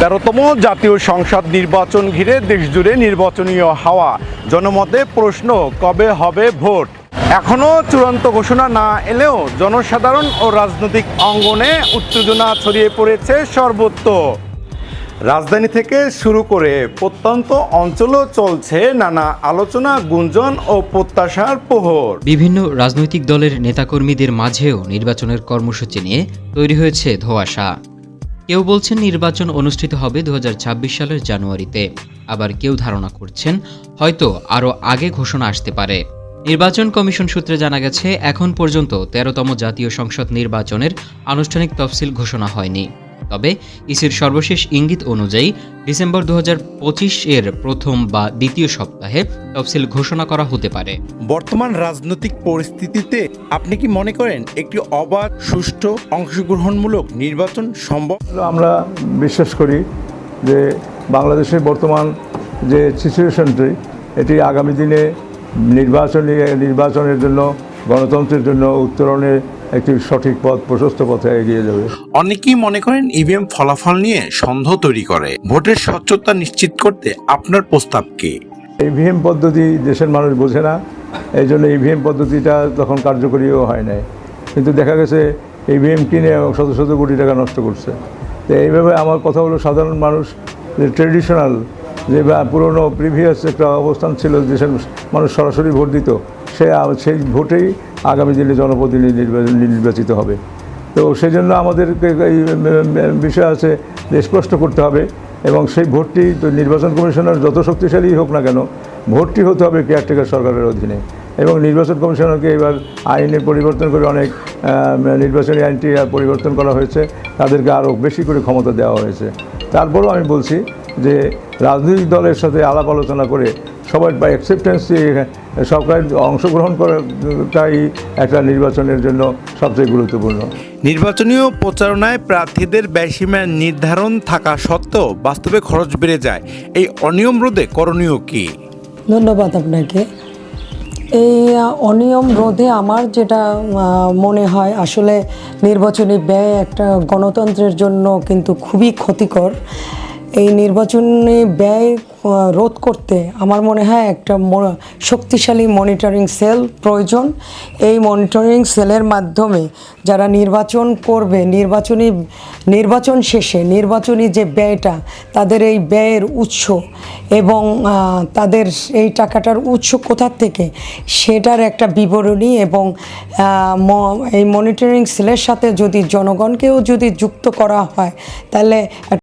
তেরোতম জাতীয় সংসদ নির্বাচন ঘিরে দেশজুড়ে নির্বাচনীয় হাওয়া। জনমতে প্রশ্ন, কবে হবে ভোট? এখনও চূড়ান্ত ঘোষণা না এলেও জনসাধারণ ও রাজনৈতিক অঙ্গনে উত্তেজনা ছড়িয়ে পড়েছে সর্বত্র। রাজধানী থেকে শুরু করে প্রত্যন্ত অঞ্চলও চলছে নানা আলোচনা, গুঞ্জন ও প্রত্যাশার প্রহর বিভিন্ন রাজনৈতিক দলের নেতাকর্মীদের মাঝেও নির্বাচনের কর্মসূচি নিয়ে তৈরি হয়েছে ধোঁয়াশা। কেউ বলছেন নির্বাচন অনুষ্ঠিত হবে দু হাজার ছাব্বিশ সালের জানুয়ারিতে। আবার কেউ ধারণা করছেন হয়তো আরও আগে ঘোষণা আসতে পারে। নির্বাচন কমিশন সূত্রে জানা গেছে, এখন পর্যন্ত তেরোতম জাতীয় সংসদ নির্বাচনের আনুষ্ঠানিক তফসিল ঘোষণা হয়নি। তবে ইসির সর্বশেষ ইঙ্গিত অনুযায়ী ডিসেম্বর দু এর প্রথম বা দ্বিতীয় সপ্তাহে তফসিল ঘোষণা করা হতে পারে। বর্তমান রাজনৈতিক পরিস্থিতিতে আপনি কি মনে করেন একটি অবাধ সুষ্ঠু অংশগ্রহণমূলক নির্বাচন সম্ভব? আমরা বিশ্বাস করি যে বাংলাদেশের বর্তমান যে সিচুয়েশনটি এটি আগামী দিনে নির্বাচনী নির্বাচনের জন্য গণতন্ত্রের জন্য উত্তরণের একটি সঠিক পথ প্রশস্ত পথে এগিয়ে যাবে। অনেকেই মনে করেন ইভিএম ফলাফল নিয়ে সন্দেহ তৈরি করে। ভোটের স্বচ্ছতা নিশ্চিত করতে আপনার প্রস্তাব কি? ইভিএম পদ্ধতি দেশের মানুষ বোঝে না। এই জন্য ইভিএম পদ্ধতিটা তখন কার্যকরীও হয় নাই। কিন্তু দেখা গেছে ইভিএম কিনে শত শত কোটি টাকা নষ্ট করছে। তো এইভাবে আমার কথা হলো সাধারণ মানুষ যে ট্রেডিশনাল যে বা পুরনো প্রিভিয়াস একটা অবস্থান ছিল দেশের মানুষ সরাসরি ভোট দিত, সে সেই ভোটেই আগামী দিনে জনপ্রতিনিধি নির্বাচন, নির্বাচিত হবে। তো সেই জন্য আমাদের এই বিষয় আছে যে স্পষ্ট করতে হবে এবং সেই ভোটটি তো নির্বাচন কমিশনার যত শক্তিশালী হোক না কেন, ভোটটি হতে হবে কেয়ারটেকার সরকারের অধীনে। এবং নির্বাচন কমিশনারকে এবার আইনে পরিবর্তন করে অনেক নির্বাচনী আইনটি পরিবর্তন করা হয়েছে, তাদেরকে আরও বেশি করে ক্ষমতা দেওয়া হয়েছে। তারপরেও আমি বলছি যে রাজনৈতিক দলের সাথে আলাপ আলোচনা করে সবার বা অ্যাকসেপ্টেন্স সরকার অংশগ্রহণ করাটাই একটা নির্বাচনের জন্য সবচেয়ে গুরুত্বপূর্ণ। নির্বাচনীয় প্রচারণায় প্রার্থীদের ব্যয়সীমা নির্ধারণ থাকা সত্ত্বেও বাস্তবে খরচ বেড়ে যায়। এই অনিয়ম রোধে করণীয় কি? ধন্যবাদ আপনাকে। এই অনিয়ম রোধে আমার যেটা মনে হয় আসলে নির্বাচনী ব্যয় একটা গণতন্ত্রের জন্য কিন্তু খুবই ক্ষতিকর। এই নির্বাচনী ব্যয় রোধ করতে আমার মনে হয় একটা শক্তিশালী মনিটরিং সেল প্রয়োজন। এই মনিটরিং সেলের মাধ্যমে যারা নির্বাচন করবে, নির্বাচনী, নির্বাচন শেষে নির্বাচনী যে ব্যয়টা, তাদের এই ব্যয়ের উৎস এবং তাদের এই টাকাটার উৎস কোথার থেকে, সেটার একটা বিবরণী এবং এই মনিটরিং সেলের সাথে যদি জনগণকেও যদি যুক্ত করা হয়, তাহলে